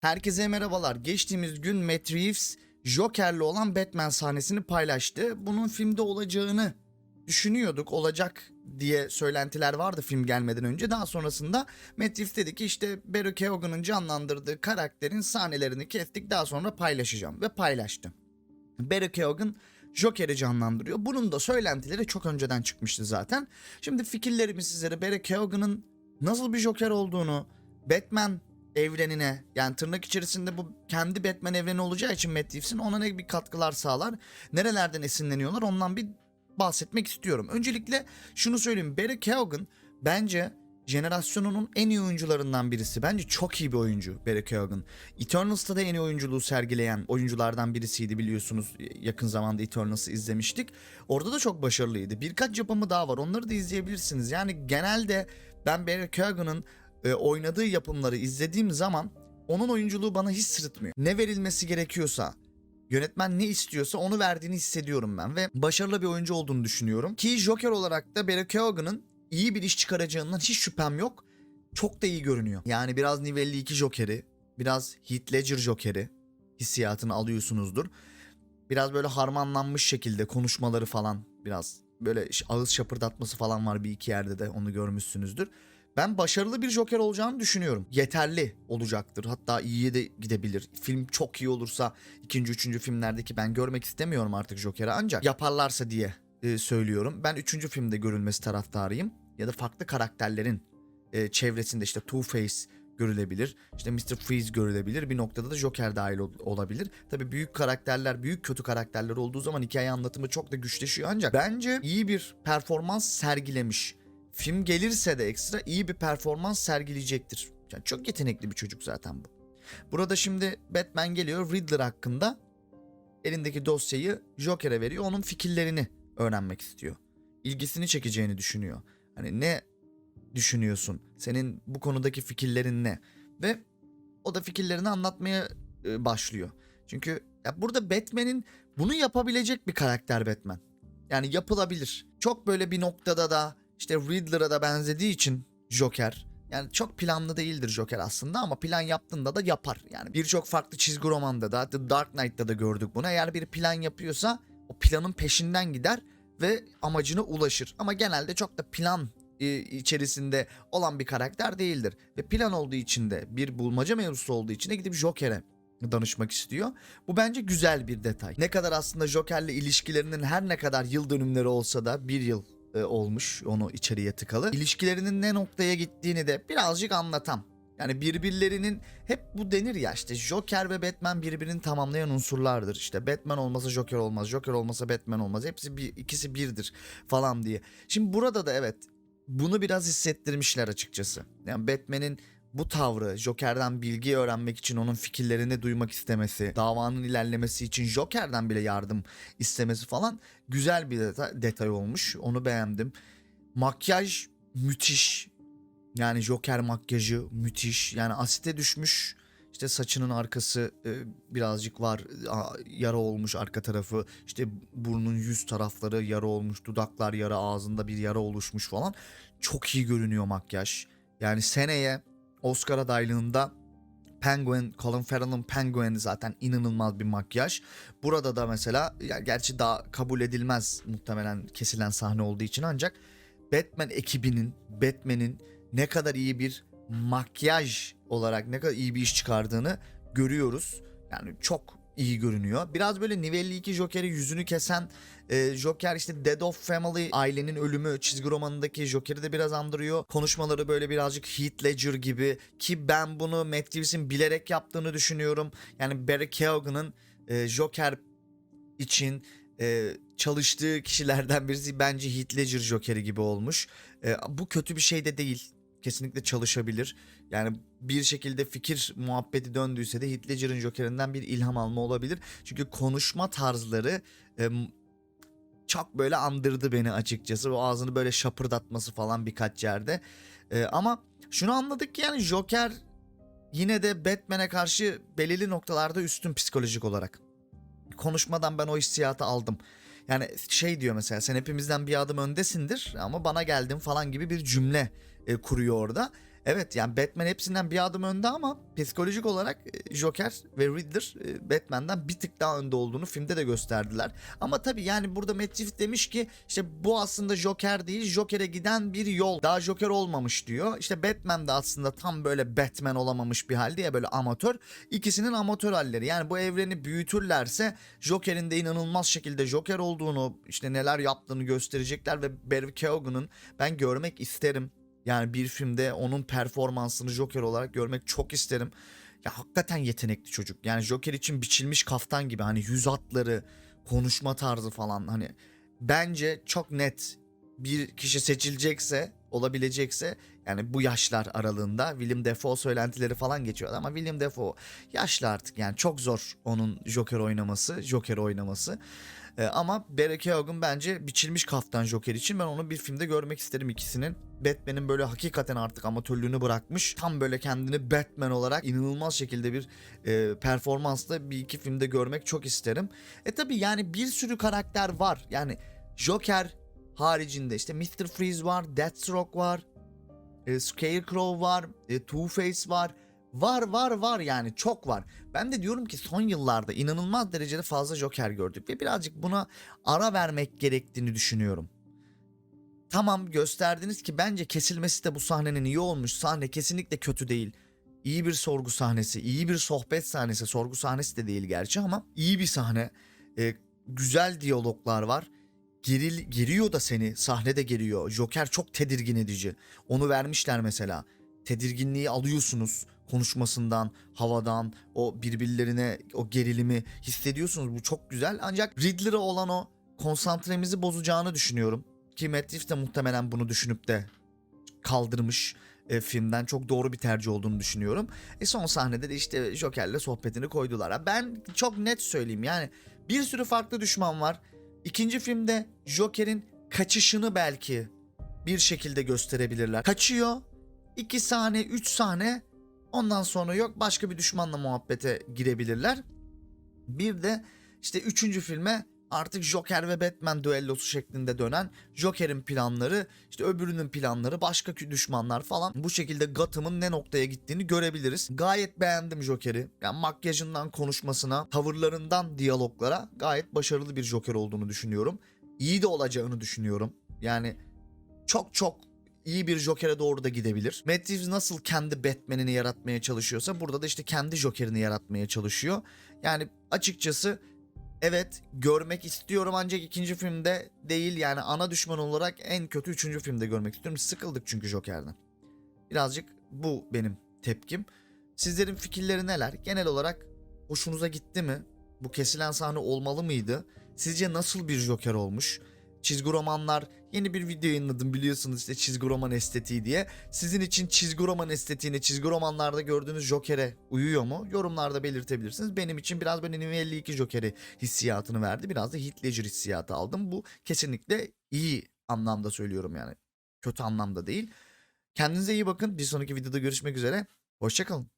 Herkese merhabalar. Geçtiğimiz gün Matt Reeves Joker'le olan Batman sahnesini paylaştı. Bunun filmde olacağını düşünüyorduk. Olacak diye söylentiler vardı film gelmeden önce. Daha sonrasında Matt Reeves dedi ki işte Barry Keoghan'ın canlandırdığı karakterin sahnelerini kestik daha sonra paylaşacağım ve paylaştı. Barry Keoghan Joker'i canlandırıyor. Bunun da söylentileri çok önceden çıkmıştı zaten. Şimdi fikirlerimi sizlere Barry Keoghan'ın nasıl bir Joker olduğunu, Batman evrenine yani tırnak içerisinde bu kendi Batman evreni olacağı için Matt Reeves'in ona ne bir katkılar sağlar, nerelerden esinleniyorlar ondan bir bahsetmek istiyorum. Öncelikle şunu söyleyeyim. Barry Keoghan bence jenerasyonunun en iyi oyuncularından birisi. Bence çok iyi bir oyuncu Barry Keoghan. Eternals'ta da en iyi oyunculuğu sergileyen oyunculardan birisiydi biliyorsunuz. Yakın zamanda Eternals'ı izlemiştik. Orada da çok başarılıydı. Birkaç yapımı daha var. Onları da izleyebilirsiniz. Yani genelde ben Barry Keoghan'ın e, oynadığı yapımları izlediğim zaman onun oyunculuğu bana hiç sırıtmıyor. Ne verilmesi gerekiyorsa, yönetmen ne istiyorsa onu verdiğini hissediyorum ben ve başarılı bir oyuncu olduğunu düşünüyorum. Ki Joker olarak da Barry Keoghan'ın iyi bir iş çıkaracağından hiç şüphem yok. Çok da iyi görünüyor. Yani biraz Nivelli 2 Joker'i, biraz Heath Ledger Joker'i hissiyatını alıyorsunuzdur. Biraz böyle harmanlanmış şekilde konuşmaları falan biraz böyle ağız şapırdatması falan var bir iki yerde de onu görmüşsünüzdür. Ben başarılı bir Joker olacağını düşünüyorum. Yeterli olacaktır. Hatta iyiye de gidebilir. Film çok iyi olursa ikinci, üçüncü filmlerdeki ben görmek istemiyorum artık Joker'i ancak yaparlarsa diye e, söylüyorum. Ben üçüncü filmde görülmesi taraftarıyım. Ya da farklı karakterlerin e, çevresinde işte Two-Face görülebilir. İşte Mr. Freeze görülebilir. Bir noktada da Joker dahil ol- olabilir. Tabii büyük karakterler, büyük kötü karakterler olduğu zaman hikaye anlatımı çok da güçleşiyor ancak bence iyi bir performans sergilemiş. Film gelirse de ekstra iyi bir performans sergileyecektir. Yani çok yetenekli bir çocuk zaten bu. Burada şimdi Batman geliyor Riddler hakkında elindeki dosyayı Joker'e veriyor. Onun fikirlerini öğrenmek istiyor. İlgisini çekeceğini düşünüyor. Hani ne düşünüyorsun? Senin bu konudaki fikirlerin ne? Ve o da fikirlerini anlatmaya e, başlıyor. Çünkü ya burada Batman'in bunu yapabilecek bir karakter Batman. Yani yapılabilir. Çok böyle bir noktada da işte Riddler'a da benzediği için Joker yani çok planlı değildir Joker aslında ama plan yaptığında da yapar. Yani birçok farklı çizgi romanda da The Dark Knight'ta da gördük bunu. Eğer bir plan yapıyorsa o planın peşinden gider ve amacına ulaşır. Ama genelde çok da plan e, içerisinde olan bir karakter değildir. Ve plan olduğu için de bir bulmaca mevzusu olduğu için de gidip Joker'e danışmak istiyor. Bu bence güzel bir detay. Ne kadar aslında Joker'le ilişkilerinin her ne kadar yıl dönümleri olsa da bir yıl e, olmuş onu içeriye tıkalı. İlişkilerinin ne noktaya gittiğini de birazcık anlatam. Yani birbirlerinin hep bu denir ya işte Joker ve Batman birbirini tamamlayan unsurlardır. İşte Batman olmasa Joker olmaz, Joker olmasa Batman olmaz. Hepsi bir ikisi birdir falan diye. Şimdi burada da evet bunu biraz hissettirmişler açıkçası. Yani Batman'in bu tavrı, Joker'den bilgi öğrenmek için onun fikirlerini duymak istemesi, davanın ilerlemesi için Joker'den bile yardım istemesi falan güzel bir deta- detay olmuş. Onu beğendim. Makyaj müthiş. Yani Joker makyajı müthiş. Yani asite düşmüş. İşte saçının arkası e, birazcık var yara olmuş arka tarafı. İşte burnun yüz tarafları yara olmuş. Dudaklar yara, ağzında bir yara oluşmuş falan. Çok iyi görünüyor makyaj. Yani seneye Oscar adaylığında Penguin, Colin Farrell'ın Penguin'i zaten inanılmaz bir makyaj. Burada da mesela ya gerçi daha kabul edilmez muhtemelen kesilen sahne olduğu için ancak Batman ekibinin, Batman'in ne kadar iyi bir makyaj olarak ne kadar iyi bir iş çıkardığını görüyoruz. Yani çok iyi görünüyor. Biraz böyle Nivelli 2 Joker'i yüzünü kesen e, Joker işte Dead of Family ailenin ölümü çizgi romanındaki Joker'i de biraz andırıyor. Konuşmaları böyle birazcık Heath Ledger gibi ki ben bunu Matt Reeves'in bilerek yaptığını düşünüyorum. Yani Barry Keoghan'ın e, Joker için e, çalıştığı kişilerden birisi bence Heath Ledger Joker'i gibi olmuş. E, bu kötü bir şey de değil. Kesinlikle çalışabilir. Yani bir şekilde fikir muhabbeti döndüyse de Heath Ledger'ın Joker'inden bir ilham alma olabilir. Çünkü konuşma tarzları e, çok böyle andırdı beni açıkçası. O ağzını böyle şapırdatması falan birkaç yerde. E, ama şunu anladık ki yani Joker yine de Batman'e karşı belirli noktalarda üstün psikolojik olarak. Konuşmadan ben o hissiyatı aldım. Yani şey diyor mesela sen hepimizden bir adım öndesindir ama bana geldin falan gibi bir cümle e, kuruyor orada. Evet yani Batman hepsinden bir adım önde ama psikolojik olarak e, Joker ve Riddler e, Batman'den bir tık daha önde olduğunu filmde de gösterdiler. Ama tabii yani burada Matt Reeves demiş ki işte bu aslında Joker değil Joker'e giden bir yol. Daha Joker olmamış diyor. İşte Batman de aslında tam böyle Batman olamamış bir halde ya böyle amatör. İkisinin amatör halleri. Yani bu evreni büyütürlerse Joker'in de inanılmaz şekilde Joker olduğunu işte neler yaptığını gösterecekler ve Barry Keoghan'ın ben görmek isterim. Yani bir filmde onun performansını Joker olarak görmek çok isterim. Ya hakikaten yetenekli çocuk. Yani Joker için biçilmiş kaftan gibi hani yüz hatları, konuşma tarzı falan hani bence çok net bir kişi seçilecekse, olabilecekse yani bu yaşlar aralığında William Dafoe söylentileri falan geçiyor ama William Dafoe yaşlı artık yani çok zor onun Joker oynaması, Joker oynaması. Ee, ama Barry Keoghan bence biçilmiş kaftan Joker için ben onu bir filmde görmek isterim ikisinin. Batman'in böyle hakikaten artık amatörlüğünü bırakmış. Tam böyle kendini Batman olarak inanılmaz şekilde bir e, performansla bir iki filmde görmek çok isterim. E tabi yani bir sürü karakter var. Yani Joker haricinde işte Mr. Freeze var, Deathstroke var, e, Scarecrow var, e, Two-Face var. Var var var yani çok var. Ben de diyorum ki son yıllarda inanılmaz derecede fazla Joker gördük ve birazcık buna ara vermek gerektiğini düşünüyorum. Tamam gösterdiniz ki bence kesilmesi de bu sahnenin iyi olmuş. Sahne kesinlikle kötü değil. İyi bir sorgu sahnesi, iyi bir sohbet sahnesi. Sorgu sahnesi de değil gerçi ama iyi bir sahne. E, güzel diyaloglar var. Geril, geriyor da seni. Sahne de geriyor. Joker çok tedirgin edici. Onu vermişler mesela. Tedirginliği alıyorsunuz konuşmasından, havadan, o birbirlerine o gerilimi hissediyorsunuz. Bu çok güzel. Ancak Riddler'a olan o konsantremizi bozacağını düşünüyorum. Ki Matt Reeves de muhtemelen bunu düşünüp de kaldırmış e, filmden çok doğru bir tercih olduğunu düşünüyorum. E son sahnede de işte Joker'le sohbetini koydular. Ben çok net söyleyeyim yani bir sürü farklı düşman var. İkinci filmde Joker'in kaçışını belki bir şekilde gösterebilirler. Kaçıyor. 2 sahne, 3 sahne ondan sonra yok başka bir düşmanla muhabbete girebilirler. Bir de işte üçüncü filme artık Joker ve Batman düellosu şeklinde dönen Joker'in planları, işte öbürünün planları, başka düşmanlar falan bu şekilde Gotham'ın ne noktaya gittiğini görebiliriz. Gayet beğendim Joker'i. Yani makyajından konuşmasına, tavırlarından diyaloglara gayet başarılı bir Joker olduğunu düşünüyorum. İyi de olacağını düşünüyorum. Yani çok çok iyi bir Joker'e doğru da gidebilir. Matt Reeves nasıl kendi Batman'ini yaratmaya çalışıyorsa burada da işte kendi Joker'ini yaratmaya çalışıyor. Yani açıkçası evet görmek istiyorum ancak ikinci filmde değil yani ana düşman olarak en kötü üçüncü filmde görmek istiyorum. Sıkıldık çünkü Joker'den. Birazcık bu benim tepkim. Sizlerin fikirleri neler? Genel olarak hoşunuza gitti mi? Bu kesilen sahne olmalı mıydı? Sizce nasıl bir Joker olmuş? Çizgi romanlar yeni bir video yayınladım biliyorsunuz işte çizgi roman estetiği diye. Sizin için çizgi roman estetiğine çizgi romanlarda gördüğünüz Joker'e uyuyor mu? Yorumlarda belirtebilirsiniz. Benim için biraz böyle New 52 Joker'i hissiyatını verdi. Biraz da Heath Ledger hissiyatı aldım. Bu kesinlikle iyi anlamda söylüyorum yani. Kötü anlamda değil. Kendinize iyi bakın. Bir sonraki videoda görüşmek üzere. Hoşçakalın.